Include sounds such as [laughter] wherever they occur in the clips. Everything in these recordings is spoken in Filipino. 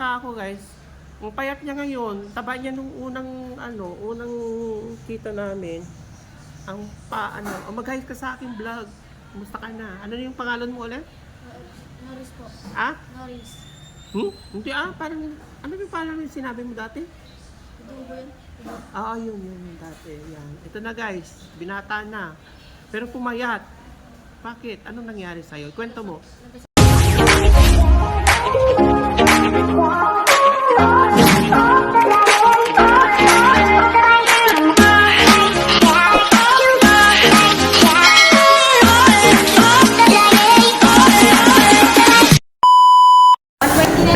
nagtataka ako guys. Ang payat niya ngayon, taba niya nung unang ano, unang kita namin. Ang pa ano, oh, ka sa aking vlog. Kumusta ka na? Ano yung pangalan mo ulit? Norris po. Ah? Norris. Hmm? Hindi ah, parang ano yung pangalan yung sinabi mo dati? Dugo yun. Ah, yun, yun, yun dati. Yan. Ito na guys, binata na. Pero pumayat. Bakit? Anong nangyari sa'yo? Kwento mo. Hi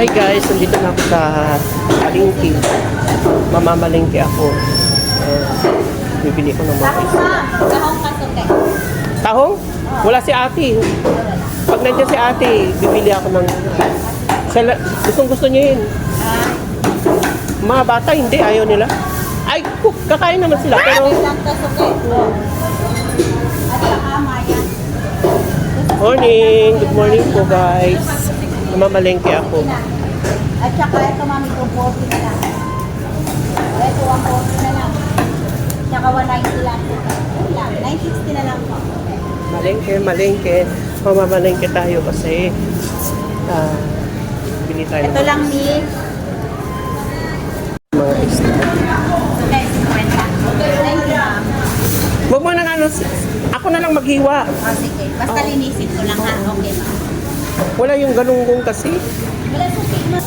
guys, nandito na ako sa palengke. Mamamalengke ako. Uh, bibili ko ng mga isa. Kasuke. Tahong? Wala si ate. Pag nandiyan si ate, bibili ako ng... Sala, gustong gusto niya yun. Mga bata, hindi. Ayaw nila. Ay, cook, kakain naman sila. Pero, saka morning. Good morning po guys. Mamamalengke ako. At saka ito mami kung 40 na lang. Ito ang 40 na lang. Tsaka 190 lang. Yun lang. 960 na lang po. Malengke, malengke. Mamamalengke tayo kasi ah, bili tayo Ito ng lang ni mga isda. Suke, 50. Thank you ma'am. Huwag mo na ano, ako na lang maghiwa. Oh, sige. Basta Oo. linisin ko lang ha. Okay ma'am. Wala yung galunggong kasi. Wala suke ma'am.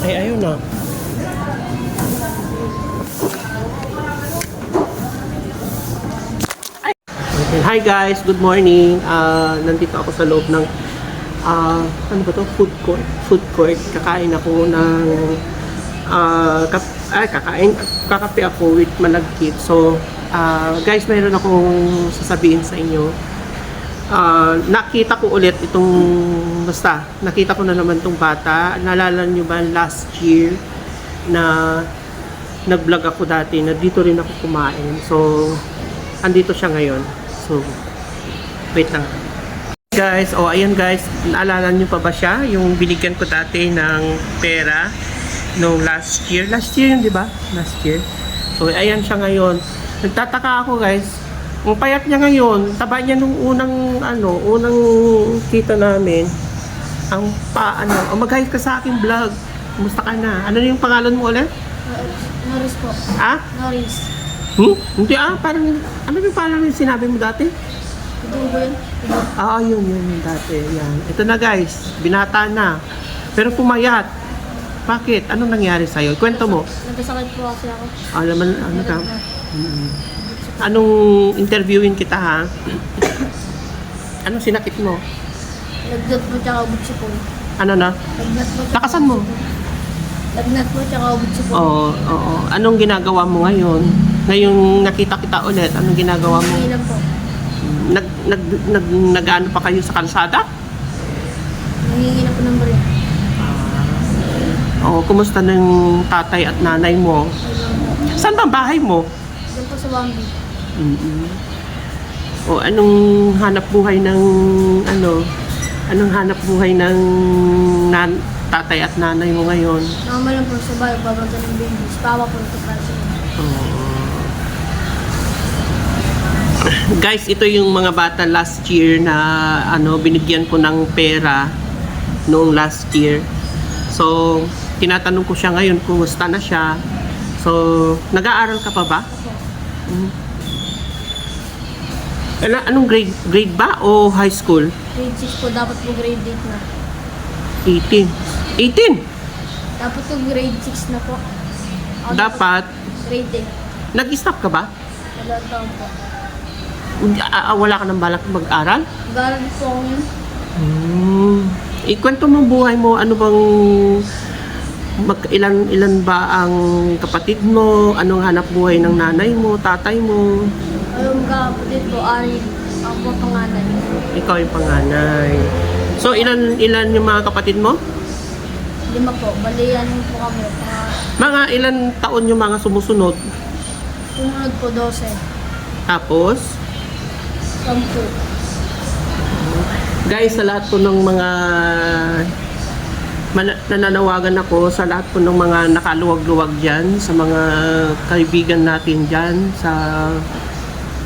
Ay, ayun na. Hi guys, good morning. Ah, nandito ako sa loob ng ah, ano ba to? Food court. Food court. Kakain ako ng ah, kap ay, kakain kakape ako with malagkit. So, ah, guys, mayroon akong sasabihin sa inyo. Ah, nakita ko ulit itong basta nakita ko na naman itong bata naalala nyo ba last year na nag-vlog ako dati na dito rin ako kumain so andito siya ngayon so wait lang guys oh ayan guys naalala nyo pa ba siya yung binigyan ko dati ng pera nung last year last year yun di ba last year so ayan siya ngayon nagtataka ako guys ang payat niya ngayon, taba niya nung unang ano, unang kita namin. Ang pa ano, oh, mag-hi ka sa aking vlog. Kumusta ka na? Ano yung pangalan mo ulit? Norris po. Ah? Norris. Hmm? Hindi ah, parang ano yung pangalan yung sinabi mo dati? Dugo yun. Ah, yun, yun, yun dati. Yan. Ito na guys, binata na. Pero pumayat. Bakit? Anong nangyari sa'yo? Kwento mo. Nagkasakit po kasi ako. Alam mo, ano ka? Anong interviewin kita ha? [clears throat] Anong sinakit mo? Lagnat po tsaka ubutsi po. Ano na? Lagnat tsaka Lakasan mo. Lagnat po tsaka ubutsi po. Oo, oo. Anong ginagawa mo ngayon? Ngayong nakita kita ulit, anong ginagawa mo? Hindi lang po. Nag, nag, nag, nag-ano pa kayo sa kalsada? Nangingi na po ng bariya. Oo, kumusta ng tatay at nanay mo? Saan ba ang bahay mo? Diyan po sa Wambi. mm O anong hanap buhay ng ano? Anong hanap buhay ng nan, tatay at nanay mo ngayon? Nakama lang po sa bayo, babagay ng babies. Pawa po ito para sa inyo. Guys, ito yung mga bata last year na ano binigyan ko ng pera noong last year. So, tinatanong ko siya ngayon kumusta na siya. So, nag-aaral ka pa ba? Mm. Ano, anong grade? Grade ba o high school? Grade 6 po, dapat po grade 8 na. 18. 18! Dapat po grade 6 na po. Ako Dapat, Grade nag-stop ka ba? 8. Wala po. Ah, wala ka nang balak mag-aral? Yun. Hmm. Ikwento mo ang buhay mo, ano bang mag, ilan ilan ba ang kapatid mo? Anong hanap buhay ng nanay mo, tatay mo? Ayun kapatid po, Ari. Ako panganay. Ikaw yung panganay. So ilan ilan yung mga kapatid mo? Lima po, balian po kami. Mga Mga ilan taon yung mga sumusunod? sumunod po 12. Tapos, Sampu. guys, sa lahat po ng mga nananawagan ako sa lahat po ng mga nakaluwag-luwag dyan, sa mga kaibigan natin dyan, sa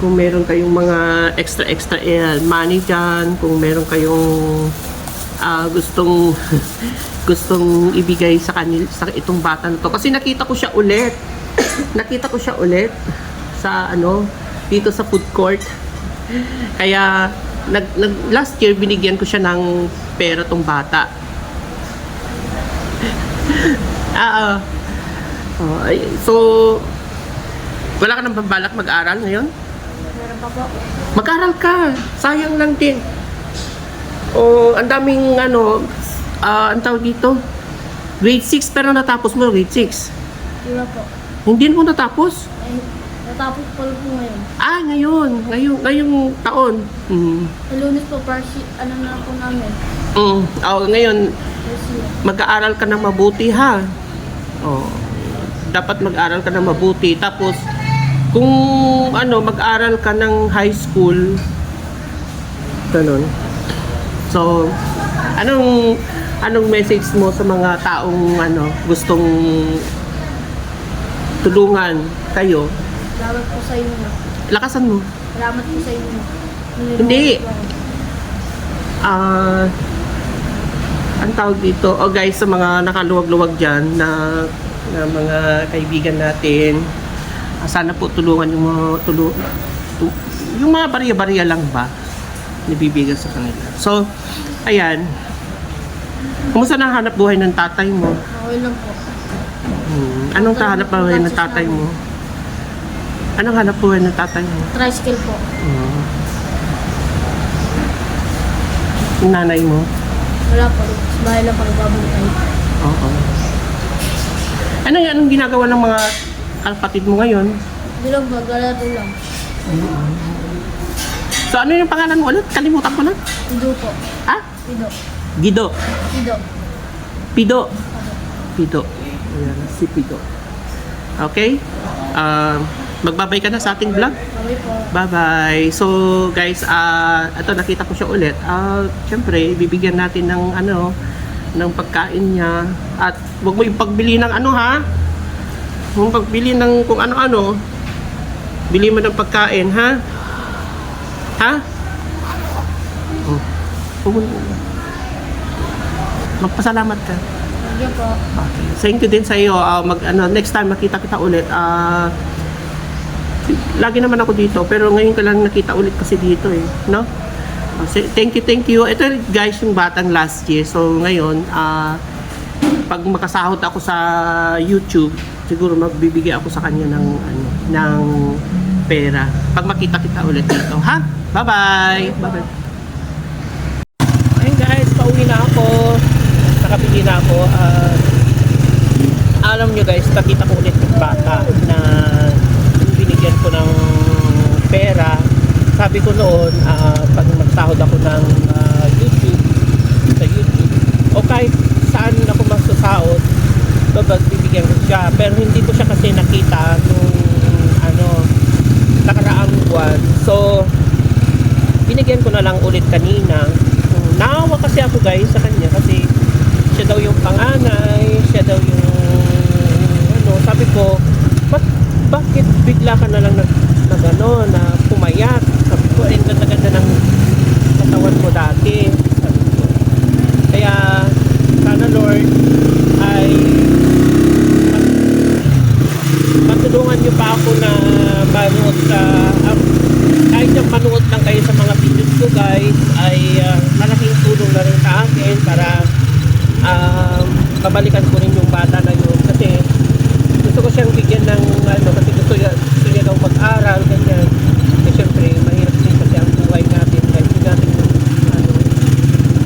kung meron kayong mga extra-extra money dyan, kung meron kayong ah, gustong [laughs] gustong ibigay sa kanil sa itong bata na to kasi nakita ko siya ulit [coughs] nakita ko siya ulit sa ano dito sa food court kaya nag, nag last year binigyan ko siya ng pera tong bata [laughs] ah ah. Oh, so wala ka nang balak mag-aral ngayon Meron pa po. Mag-aral ka. Sayang lang din. O, ang daming ano, ah, ang tawag dito, grade 6 pero natapos mo grade 6. Wala po. Hindi mo natapos? Natapos pa po ngayon. Ah, ngayon. Ngayon, ngayong taon. Mm. Sa lunes po, parsi, ano na po namin. Mm. Oh, ngayon, mag-aaral ka ng mabuti ha. Oh. Dapat mag-aral ka ng mabuti. Tapos, kung ano, mag-aral ka ng high school, ganun. So, anong anong message mo sa mga taong ano gustong tulungan kayo? Salamat po sa inyo. Lakasan mo. Salamat po sa inyo. Hindi. Ah, ang tawag dito, oh guys, sa mga nakaluwag-luwag dyan na, na mga kaibigan natin, ah, sana po tulungan yung mga tulo, tu- yung mga barya-barya lang ba nabibigyan sa kanila. So, ayan. Kumusta na hanap buhay ng tatay mo? Okay lang po. Hmm. Anong hanap buhay ng tatay mo? Anong hanap buhay ng tatay mo? Tricycle po. Hmm. Yung nanay mo? Wala po. Sa bahay lang po nagbabantay. Oo. Ano yung anong ginagawa ng mga kapatid mo ngayon? Hindi lang po, galado lang. So ano yung pangalan mo ulit? Kalimutan ko na. Pido po. Ha? Pido. Gido. Pido. Pido. Pido. Ayan, si Pido. Okay? Ah, magbabay ka na sa ating vlog. Bye-bye. So, guys, ah ito nakita ko siya ulit. Ah, syempre, bibigyan natin ng ano, ng pagkain niya at wag mo ipagbili ng ano ha. Huwag pagbili ng kung ano-ano. Bili mo ng pagkain, ha? Ha? Oh. Magpasalamat ka. Sige po. Okay. Thank you din sa iyo. Ah, mag ano next time makita kita ulit. Ah lagi naman ako dito pero ngayon ko lang nakita ulit kasi dito eh, no? Ah, say- thank you, thank you. Ito guys yung batang last year. So ngayon ah pag makasahod ako sa YouTube, siguro magbibigay ako sa kanya ng ano, ng pera. Pag makita kita ulit dito, ha? Bye-bye. Bye-bye. Ayun guys, pauwi na ako. Nakabili na ako. at alam nyo guys, nakita ko ulit yung bata na binigyan ko ng pera. Sabi ko noon, ah, pag magsahod ako ng ah, YouTube, sa YouTube, o kahit saan ako magsasahod, babag bibigyan ko siya. Pero hindi ko siya kasi nakita nung ano, nakaraang buwan. So, binigyan ko na lang ulit kanina. Naawa kasi ako guys sa kanya kasi siya daw yung panganay, siya daw yung ano, sabi ko, "Ba't bakit bigla ka na lang nag, nag ano, na pumayat? Sabi ko, eh, ganda-ganda ng katawan mo dati. Sabi ko. Kaya, sana Lord, ay matulungan niyo pa ako na manood sa um, kahit yung manood lang kayo sa mga videos ko guys ay ah, malaking tulong na rin sa akin para um, mabalikan ko rin yung bata na yun kasi gusto ko siyang bigyan ng ano kasi gusto niya, gusto niya daw mag-aral ganyan. Eh syempre mahirap din kasi ang buhay natin kahit hindi natin ano.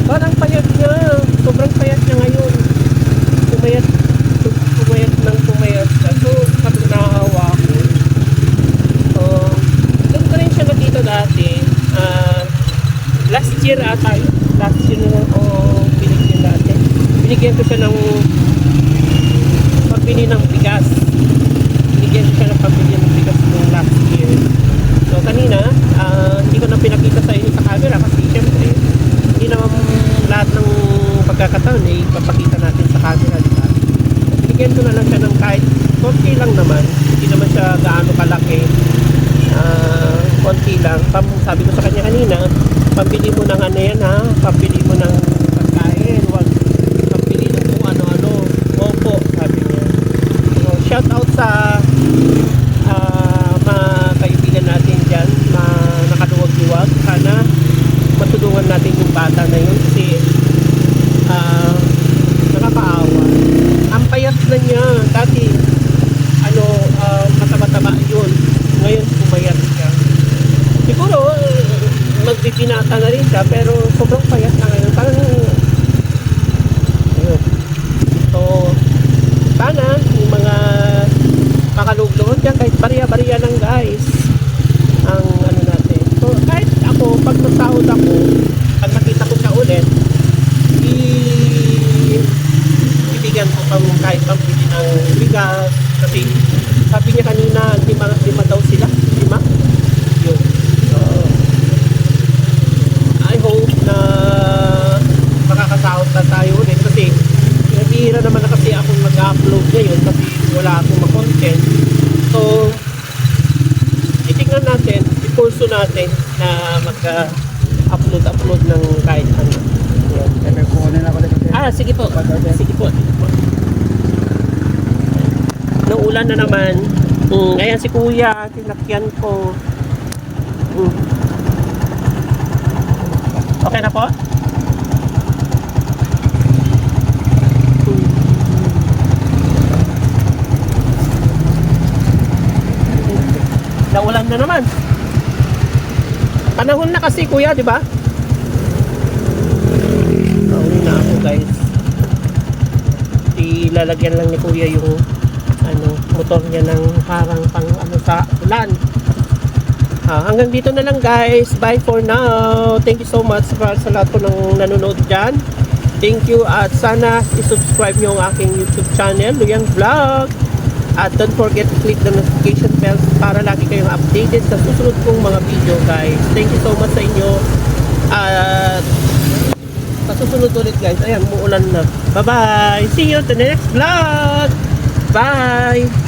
Parang payat niya sobrang payat niya ngayon. Pumayat pumayat ng pumayat. Siya so sabi ko nakakawa ako. So doon ko rin siya nakita dati. Ah, last year ata yun. last year na o binigyan dati. Binigyan ko siya ng pambili ng bigas pambili ng bigas nung last year so kanina lalagyan ko na lang siya ng kahit konti lang naman. Hindi naman siya gaano kalaki. Ah, konti lang. Pam, sabi ko sa kanya kanina, pambili mo ng ano yan ha, pambili mo ng pagkain, wag pambili ng kung ano-ano. Opo, sabi niya. So, shout out sa ah, mga kaibigan natin dyan, na nakaluwag-luwag. Sana matulungan natin yung bata na yun kasi ah, nakakaawa. Ang payat na niya. Dati, ano, ah, mataba-taba yun. Ngayon, pumayat siya. Siguro, eh, magbibinata na rin siya, pero sobrang payat na ngayon. Parang, ayun. So, sana, yung mga makalugluhan dyan, kahit bariya-bariya lang guys, ang ano natin. So, kahit ako, pag masahod ako, pag nakita ko siya ulit, i bibigyan ko pang kahit pambili ng bigas kasi sabi niya kanina lima, lima daw sila lima yun so I hope na makakasahod na tayo ulit kasi nabihira naman na kasi akong mag-upload ngayon kasi wala akong makontent so titignan natin ipulso natin na mag-upload upload ng kahit ano Yan. Ah, sige po. Sige po. Po. Naulan na naman. Mm, ayan si kuya, tinakyan ko. Mm. Okay na po? Mm. Naulan na naman. Panahon na kasi kuya, di ba? Nauwi na ako guys. Ilalagyan lang ni kuya yung ano, motor niya ng parang pang ano sa ulan. Ah, hanggang dito na lang guys. Bye for now. Thank you so much para sa lahat po ng nanonood dyan. Thank you at sana i-subscribe nyo ang aking YouTube channel, Luyang Vlog. At don't forget to click the notification bell para lagi kayong updated sa susunod kong mga video guys. Thank you so much sa inyo. At sa susunod ulit guys, ayan, muulan na. Bye-bye! See you to the next vlog! Bye!